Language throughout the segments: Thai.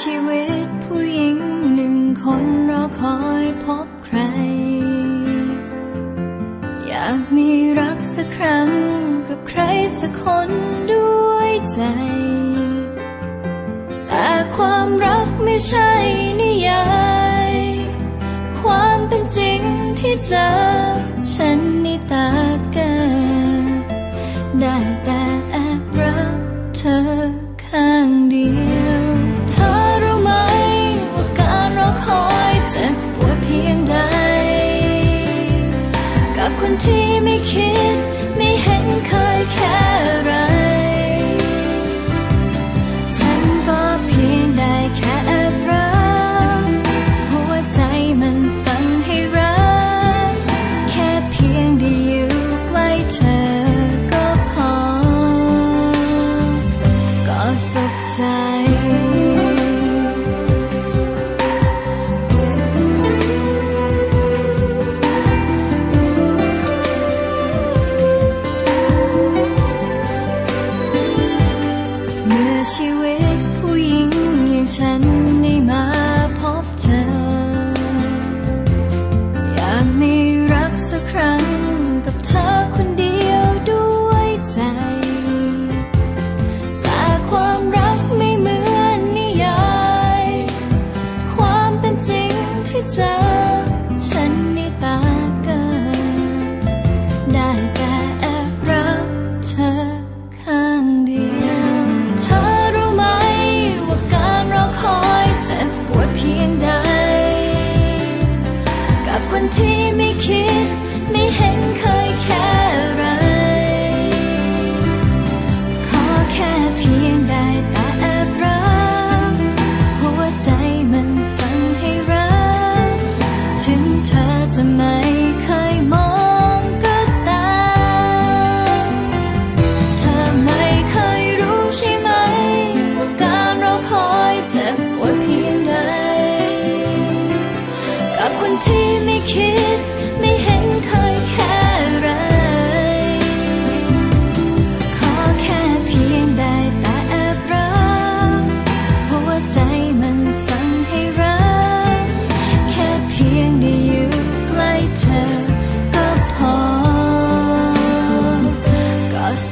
ชีวิตผู้หญิงหนึ่งคนรอคอยพบใคร อยากมีรักสักครั้งกับใครสักคนด้วยใจ แต่ความรักไม่ใช่นิยายความเป็นจริงที่เจอฉันนี่ตาเกินได้แต่ กับคนที่ไม่คิด ไม่เห็นเคยแค่ไร ฉันก็เพียงได้แค่รัก หัวใจมันสั่งให้รัก แค่เพียงได้อยู่ใกล้เธอก็พอ ก็สุขใจ เธอคนเดียวด้วยใจต่ความรักไม่เหมือนนิยาย ความเป็นจริงที่เจอฉันไม่ตาย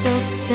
สุขใจ